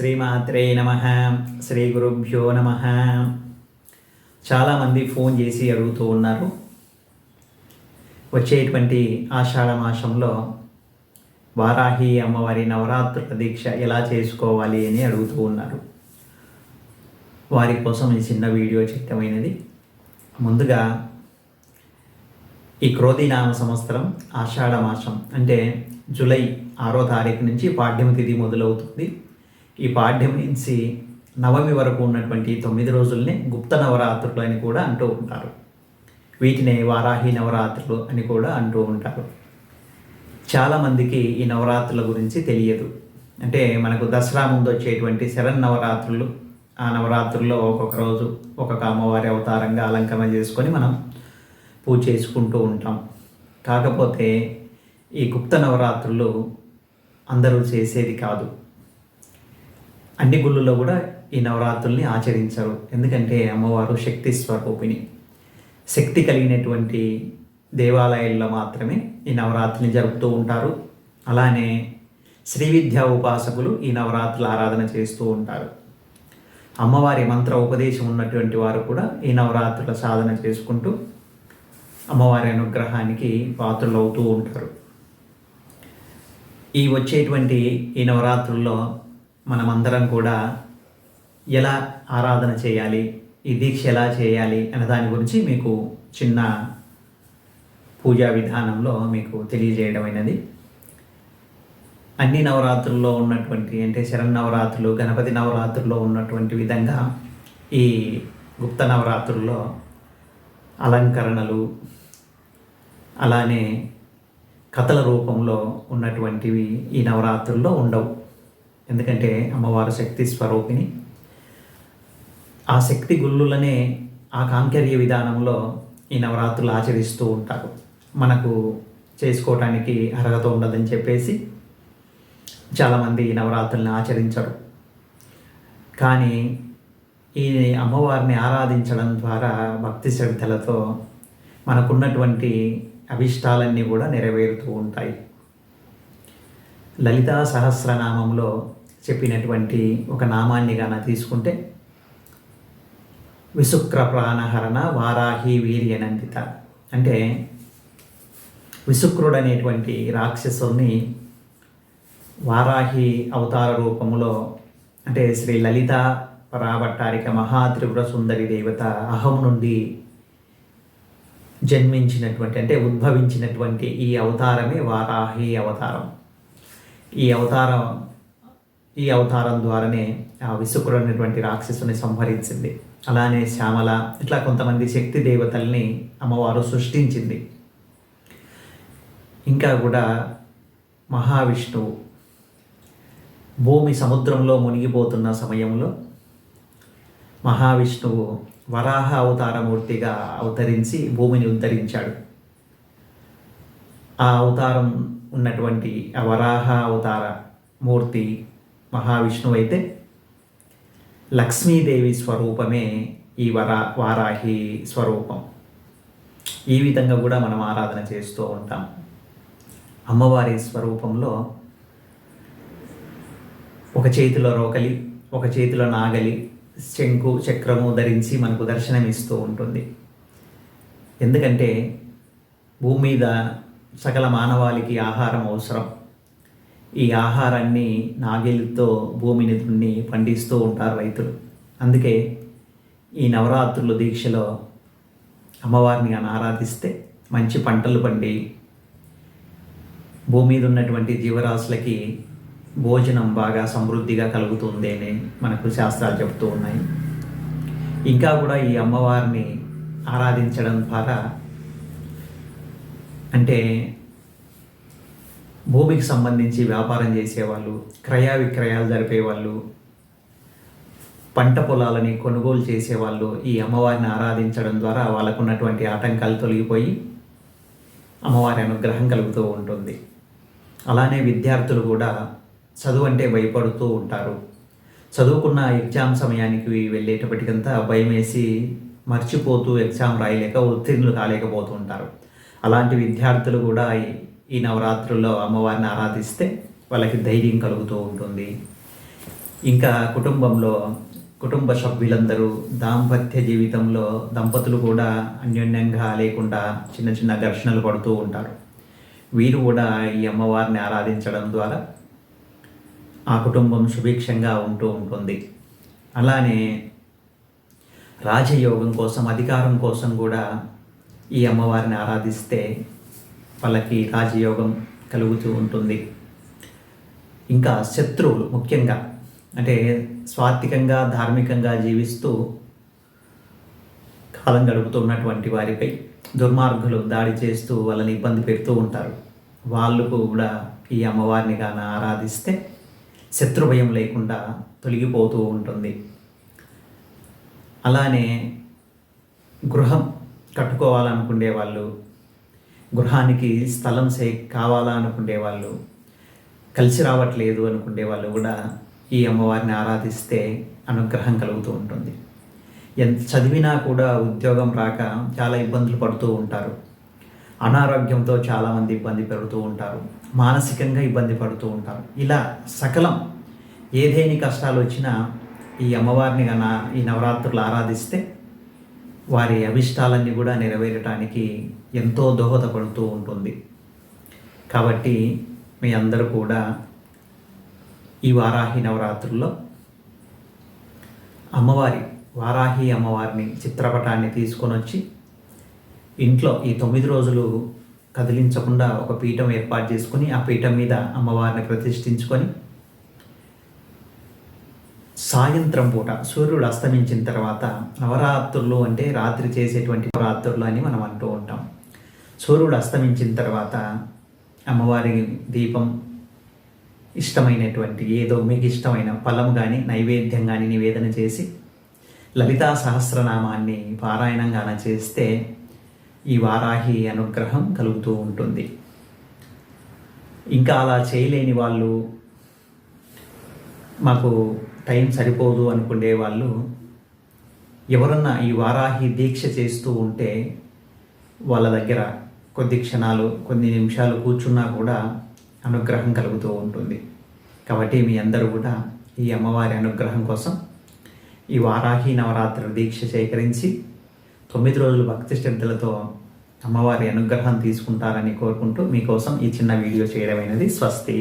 శ్రీమాత్రే నమ. శ్రీ గురుభ్యో నమ. చాలామంది ఫోన్ చేసి అడుగుతూ ఉన్నారు. వచ్చేటువంటి ఆషాఢ మాసంలో వారాహి అమ్మవారి నవరాత్రుల దీక్ష ఎలా చేసుకోవాలి అని అడుగుతూ ఉన్నారు. వారి కోసం ఈ చిన్న వీడియో చిత్తమైనది. ముందుగా ఈ క్రోధినామ సంవత్సరం ఆషాఢ మాసం అంటే జూలై ఆరో తారీఖు నుంచి పాడ్యమి తిథి మొదలవుతుంది. ఈ పాడ్యం నుంచి నవమి వరకు ఉన్నటువంటి తొమ్మిది రోజుల్ని గుప్త నవరాత్రులు అని కూడా అంటూ ఉంటారు. వీటినే వారాహి నవరాత్రులు అని కూడా అంటూ ఉంటారు. చాలామందికి ఈ నవరాత్రుల గురించి తెలియదు. అంటే మనకు దసరా ముందు వచ్చేటువంటి శరణ్ నవరాత్రులు ఆ నవరాత్రుల్లో ఒక్కొక్క రోజు ఒక్కొక్క అమ్మవారి అవతారంగా అలంకరణ చేసుకొని మనం పూజ చేసుకుంటూ ఉంటాం. కాకపోతే ఈ గుప్త నవరాత్రులు అందరూ చేసేది కాదు. అన్ని గుళ్ళల్లో కూడా ఈ నవరాత్రుల్ని ఆచరించరు. ఎందుకంటే అమ్మవారు శక్తి స్వరూపిణి. శక్తి కలిగినటువంటి దేవాలయాల్లో మాత్రమే ఈ నవరాత్రిని జరుపుతూ ఉంటారు. అలానే శ్రీ విద్యా ఉపాసకులు ఈ నవరాత్రుల ఆరాధన చేస్తూ ఉంటారు. అమ్మవారి మంత్ర ఉపదేశం ఉన్నటువంటి వారు కూడా ఈ నవరాత్రుల సాధన చేసుకుంటూ అమ్మవారి అనుగ్రహానికి పాత్రలు అవుతూ ఉంటారు. ఈ వచ్చేటువంటి ఈ నవరాత్రుల్లో మనమందరం కూడా ఎలా ఆరాధన చేయాలి ఈ దీక్ష ఎలా చేయాలి అనే దాని గురించి మీకు చిన్న పూజా విధానంలో మీకు తెలియజేయడమైనది అన్ని నవరాత్రుల్లో ఉన్నటువంటి అంటే శరన్నవరాత్రులు గణపతి నవరాత్రుల్లో ఉన్నటువంటి విధంగా ఈ గుప్త నవరాత్రుల్లో అలంకరణలు అలానే కథల రూపంలో ఉన్నటువంటివి ఈ నవరాత్రుల్లో ఉండవు. ఎందుకంటే అమ్మవారు శక్తి స్వరూపిణి. ఆ శక్తి గుళ్ళులనే ఆ కాంకర్య విధానంలో ఈ నవరాత్రులు ఆచరిస్తూ ఉంటారు. మనకు చేసుకోవటానికి అర్హత ఉండదని చెప్పేసి చాలామంది ఈ నవరాత్రుల్ని ఆచరించరు. కానీ ఈ అమ్మవారిని ఆరాధించడం ద్వారా భక్తి శ్రద్ధలతో మనకున్నటువంటి అభిష్టాలన్నీ కూడా నెరవేరుతూ ఉంటాయి. లలితా సహస్రనామంలో చెప్పినటువంటి ఒక నామాన్ని గాన తీసుకుంటే విశుక్ర ప్రాణహరణ వారాహి వీర్యనందిత. అంటే విశుక్రుడు అనేటువంటి రాక్షసుని వారాహి అవతార రూపంలో అంటే శ్రీ లలిత పరాభట్టారిక మహాత్రిపుర సుందరి దేవత అహం నుండి జన్మించినటువంటి అంటే ఉద్భవించినటువంటి ఈ అవతారమే వారాహి అవతారం. ఈ అవతారం ఈ అవతారం ద్వారానే ఆ విసుకుడు అనేటువంటి రాక్షసుని సంహరించింది. అలానే శ్యామల ఇట్లా కొంతమంది శక్తి దేవతల్ని అమ్మవారు సృష్టించింది. ఇంకా కూడా మహావిష్ణువు భూమి సముద్రంలో మునిగిపోతున్న సమయంలో మహావిష్ణువు వరాహ అవతారమూర్తిగా అవతరించి భూమిని ఉద్ధరించాడు. ఆ అవతారం ఉన్నటువంటి ఆ వరాహ అవతార మూర్తి మహావిష్ణువు అయితే లక్ష్మీదేవి స్వరూపమే ఈ వరా వారాహి స్వరూపం. ఈ విధంగా కూడా మనం ఆరాధన చేస్తూ ఉంటాం. అమ్మవారి స్వరూపంలో ఒక చేతిలో రోకలి ఒక చేతిలో నాగలి శంకు చక్రము ధరించి మనకు దర్శనమిస్తూ ఉంటుంది. ఎందుకంటే భూమి మీద సకల మానవాళికి ఆహారం అవసరం. ఈ ఆహారాన్ని నాగలితో భూమిని దున్ని పండిస్తూ ఉంటారు రైతులు. అందుకే ఈ నవరాత్రుల దీక్షలో అమ్మవారిని ఆరాధిస్తే మంచి పంటలు పండి భూమి మీద ఉన్నటువంటి జీవరాశులకి భోజనం బాగా సమృద్ధిగా కలుగుతుంది అని మనకు శాస్త్రాలు చెబుతూ ఉన్నాయి. ఇంకా కూడా ఈ అమ్మవారిని ఆరాధించడం ద్వారా అంటే భూమికి సంబంధించి వ్యాపారం చేసేవాళ్ళు క్రయ విక్రయాలు జరిపేవాళ్ళు పంట పొలాలని కొనుగోలు చేసేవాళ్ళు ఈ అమ్మవారిని ఆరాధించడం ద్వారా వాళ్ళకున్నటువంటి ఆటంకాలు తొలగిపోయి అమ్మవారి అనుగ్రహం కలుగుతూ ఉంటుంది. అలానే విద్యార్థులు కూడా చదువు అంటే భయపడుతూ ఉంటారు. చదువుకున్న ఎగ్జామ్ సమయానికి వెళ్ళేటప్పటికంతా భయం వేసి మర్చిపోతూ ఎగ్జామ్ రాయలేక ఉత్తీర్ణులు కాలేకపోతూ ఉంటారు. అలాంటి విద్యార్థులు కూడా ఈ- నవరాత్రుల్లో అమ్మవారిని ఆరాధిస్తే వాళ్ళకి ధైర్యం కలుగుతూ ఉంటుంది. ఇంకా కుటుంబంలో కుటుంబ సభ్యులందరూ దాంపత్య జీవితంలో దంపతులు కూడా అన్యోన్యంగా లేకుండా చిన్న చిన్న ఘర్షణలు పడుతూ ఉంటారు. వీరు కూడా ఈ అమ్మవారిని ఆరాధించడం ద్వారా ఆ కుటుంబం సుభిక్షంగా ఉంటూ ఉంటుంది. అలానే రాజయోగం కోసం అధికారం కోసం కూడా ఈ అమ్మవారిని ఆరాధిస్తే వాళ్ళకి రాజయోగం కలుగుతూ ఉంటుంది. ఇంకా శత్రువులు ముఖ్యంగా అంటే స్వాత్వికంగా ధార్మికంగా జీవిస్తూ కాలం గడుపుతున్నటువంటి వారిపై దుర్మార్గులు దాడి చేస్తూ వాళ్ళని ఇబ్బంది పెడుతూ ఉంటారు. వాళ్ళు కూడా ఈ అమ్మవారిని కానీ ఆరాధిస్తే శత్రు భయం లేకుండా తొలగిపోతూ ఉంటుంది. అలానే గృహం కట్టుకోవాలనుకునే వాళ్ళు గృహానికి స్థలం సే కావాలా అనుకునే వాళ్ళు కలిసి రావట్లేదు అనుకునే వాళ్ళు కూడా ఈ అమ్మవారిని ఆరాధిస్తే అనుగ్రహం కలుగుతూ ఉంటుంది. ఎంత చదివినా కూడా ఉద్యోగం రాక చాలా ఇబ్బందులు పడుతూ ఉంటారు. అనారోగ్యంతో చాలామంది ఇబ్బంది పెడుతూ ఉంటారు. మానసికంగా ఇబ్బంది పడుతూ ఉంటారు. ఇలా సకలం ఏదేని కష్టాలు వచ్చినా ఈ అమ్మవారిని కన్నా ఈ నవరాత్రులు ఆరాధిస్తే వారి అభిష్టాలన్నీ కూడా నెరవేరటానికి ఎంతో దోహదపడుతూ ఉంటుంది. కాబట్టి మీ అందరూ కూడా ఈ వారాహి నవరాత్రుల్లో అమ్మవారి వారాహి అమ్మవారిని చిత్రపటాన్ని తీసుకొని వచ్చి ఇంట్లో ఈ తొమ్మిది రోజులు కదిలించకుండా ఒక పీఠం ఏర్పాటు చేసుకుని ఆ పీఠం మీద అమ్మవారిని ప్రతిష్ఠించుకొని సాయంత్రం పూట సూర్యుడు అస్తమించిన తర్వాత నవరాత్రులు అంటే రాత్రి చేసేటువంటి నవరాత్రులు అని మనం అంటూ ఉంటాం. సూర్యుడు అస్తమించిన తర్వాత అమ్మవారి దీపం ఇష్టమైనటువంటి ఏదో మీకు ఇష్టమైన ఫలం కానీ నైవేద్యం కానీ నివేదన చేసి లలితా సహస్రనామాన్ని పారాయణంగాన చేస్తే ఈ వారాహి అనుగ్రహం కలుగుతూ ఉంటుంది. ఇంకా అలా చేయలేని వాళ్ళు మాకు టైం సరిపోదు అనుకునే వాళ్ళు ఎవరన్నా ఈ వారాహి దీక్ష చేస్తూ ఉంటే వాళ్ళ దగ్గర కొద్ది క్షణాలు కొన్ని నిమిషాలు కూర్చున్నా కూడా అనుగ్రహం కలుగుతూ ఉంటుంది. కాబట్టి మీ అందరూ కూడా ఈ అమ్మవారి అనుగ్రహం కోసం ఈ వారాహి నవరాత్రి దీక్ష సేకరించి తొమ్మిది రోజులు భక్తి శ్రద్ధలతో అమ్మవారి అనుగ్రహం తీసుకుంటారని కోరుకుంటూ మీకోసం ఈ చిన్న వీడియో చేయడమైనది. స్వస్తి.